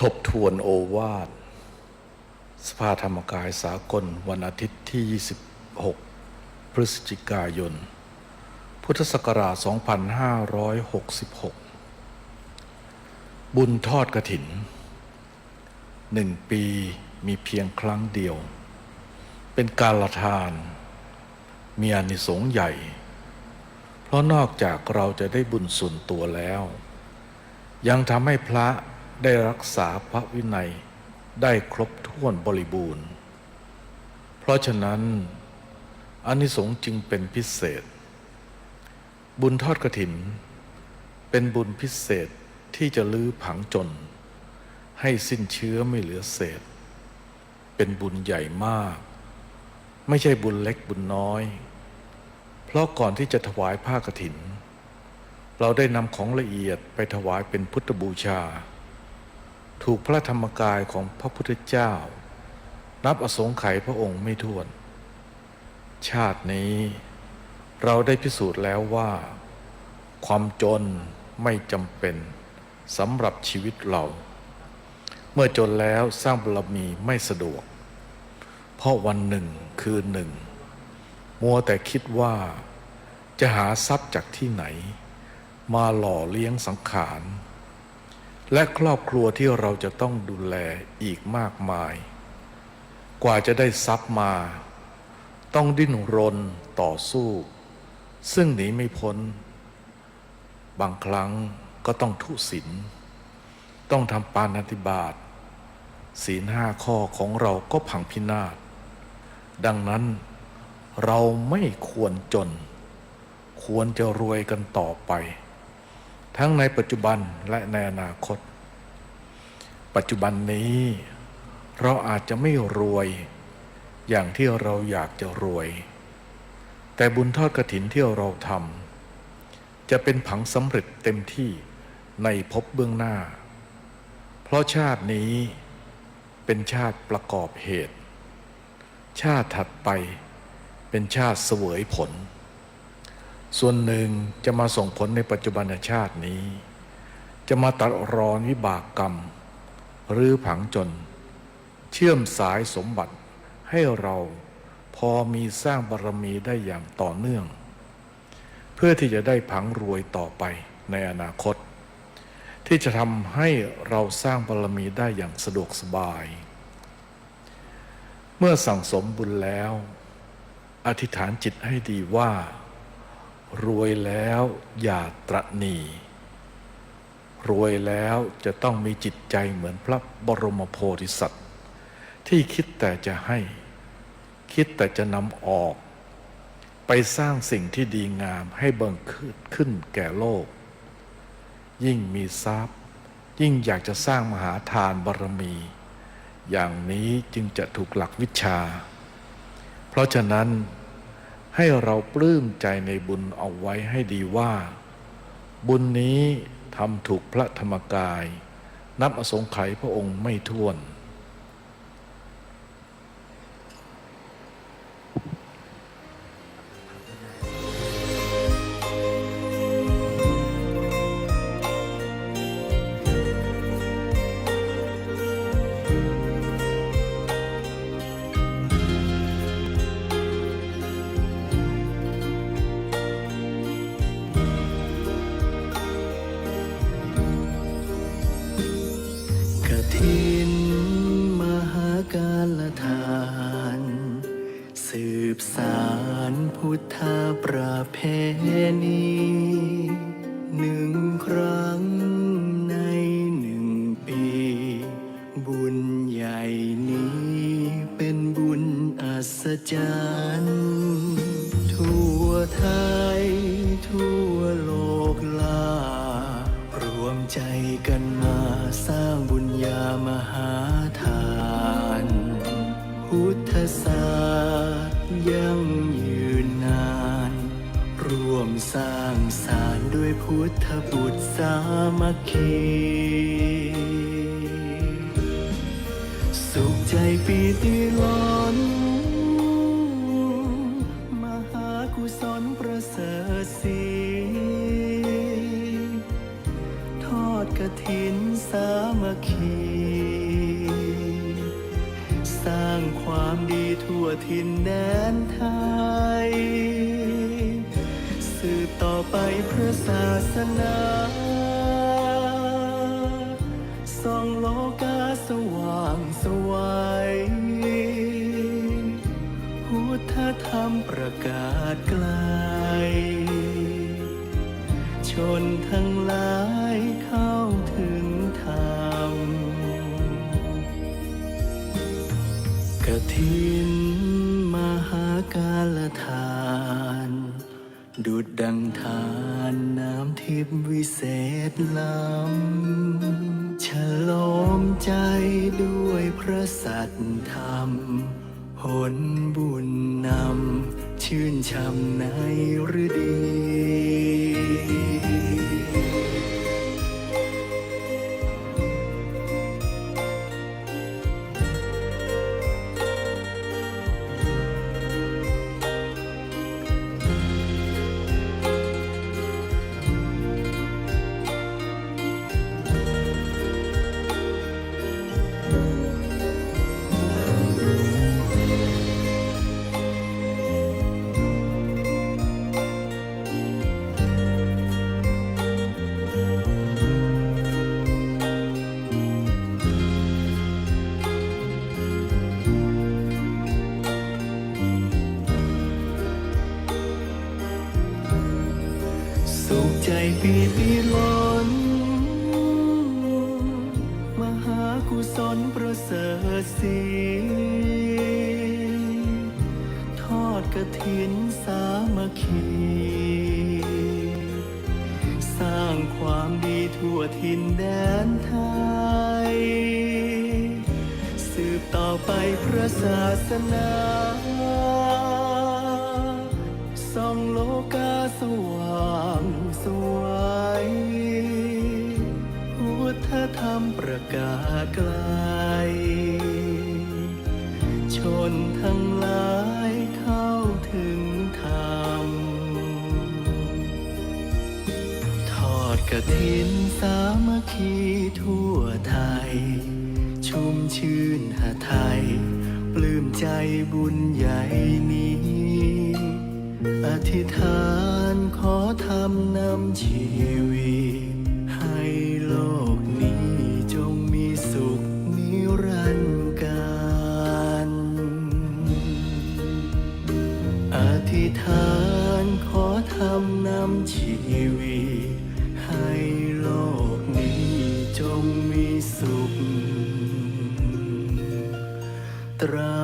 ทบทวนโอวาท สภาธรรมกายสากลวันอาทิตย์ที่ 26 พฤศจิกายน พุทธศักราช 2566 บุญทอดกระถินหนึ่งปีมีเพียงครั้งเดียว เป็นการละทาน มีอานิสงส์ใหญ่ เพราะนอกจากเราจะได้บุญส่วนตัวแล้ว ยังทำให้พระ ได้รักษาพระวินัยได้ครบถ้วนบริบูรณ์ เพราะฉะนั้นอานิสงส์จึงเป็นพิเศษ บุญทอดกระถิน เป็นบุญพิเศษที่จะลื้อผังจน ให้สิ้นเชื้อไม่เหลือเศษ เป็นบุญใหญ่มาก ไม่ใช่บุญเล็กบุญน้อย เพราะก่อนที่จะถวายผ้ากฐิน เราได้นำของละเอียดไปถวายเป็นพุทธบูชา ถูกพระธรรมกายของพระพุทธเจ้า นับอสงไขยพระองค์ไม่ถ้วน ชาตินี้เราได้พิสูจน์แล้วว่า ความจนไม่จำเป็นสำหรับชีวิตเรา เมื่อจนแล้วสร้างบารมีไม่สะดวก เพราะวันหนึ่งคืนหนึ่ง มัวแต่คิดว่าจะหาทรัพย์จากที่ไหน มาหล่อเลี้ยงสังขาร และครอบครัวที่เราจะต้องดูแลอีกมากมาย กว่าจะได้ทรัพย์มา ต้องดิ้นรนต่อสู้ ซึ่งหนีไม่พ้น บางครั้งก็ต้องทุศีลต้องทำปานาติบาตศีลห้าข้อของเราก็พังพินาศ ดังนั้นเราไม่ควรจน ควรจะรวยกันต่อไป ทั้งในปัจจุบันและในอนาคต ปัจจุบันนี้ เราอาจจะไม่รวย อย่างที่เราอยากจะรวย แต่บุญทอดกระถินที่เราทำจะเป็นผังสำเร็จเต็มที่ในภพเบื้องหน้า เพราะชาตินี้เป็นชาติประกอบเหตุ ชาติถัดไปเป็นชาติเสวยผล ส่วนหนึ่งจะมาส่งผลในปัจจุบันชาตินี้ จะมาตัดรอนวิบากกรรม หรือผังจน เชื่อมสายสมบัติให้เราพอมีสร้างบารมีได้อย่างต่อเนื่อง เพื่อที่จะได้ผังรวยต่อไปในอนาคต ที่จะทำให้เราสร้างบารมีได้อย่างสะดวกสบาย เมื่อสั่งสมบุญแล้ว อธิษฐานจิตให้ดีว่า รวยแล้วอย่าตระหนีรวยแล้วจะต้องมีจิตใจเหมือนพระบรมโพธิสัตว์ ที่คิดแต่จะให้ คิดแต่จะนำออก ไปสร้างสิ่งที่ดีงามให้เบิ่งขึ้นขึ้นแก่โลก ยิ่งมีทรัพย์ ยิ่งอยากจะสร้างมหาทานบารมี อย่างนี้จึงจะถูกหลักวิชา เพราะฉะนั้น ให้เราปลื้มใจในบุญเอาไว้ให้ดีว่า บุญนี้ทำถูกพระธรรมกาย นับอสงไขยพระองค์ไม่ท้วน ณีหนึ่งครั้งในหนึ่งปี บุญใหญ่นี้เป็นบุญอัศจรรย์ทั่วไทย ทั่วโลกลารวมใจกันมาสร้างบุญญามหาทาน พุทธศาสตร์ยั่ง สร้างสารด้วยพุทธบุตรสามัคคี สุขใจปีติล้น มหากุศลประเสริฐสีทอดกระถินสามัคคี สร้างความดีทั่วถิ่นแดนไทย ไปพระศาสนาส่องโลกาสว่างสวัยพุทธธรรมประกาศไกล ชนทั้งหลายเข้าถึงธรรมกฐินมหาการทาน ดุดดังทานน้ำทิพวิเศษล้ำฉลมใจด้วยพระสัตธรรมผลบุญนำชื่นช่ำในฤดี ปีติล้น มหากุศลประเสริฐสีทอดกระถินสามัคคี สร้างความดีทั่วถิ่นแดนไทย สืบต่อไปพระศาสนาส่องโลกาสว่าง ธธรรมประกาศไกล ชนทั้งหลายเข้าถึงธรรม ทอดกระถินสามัคคีทั่วไทย ชุ่มชื่นหาไทย ปลื้มใจบุญใหญ่นี้ อธิษฐานขอทำนำชีวิต ธิษฐานขอทำนำชีวิต ให้โลกนี้จงมีสุขตรา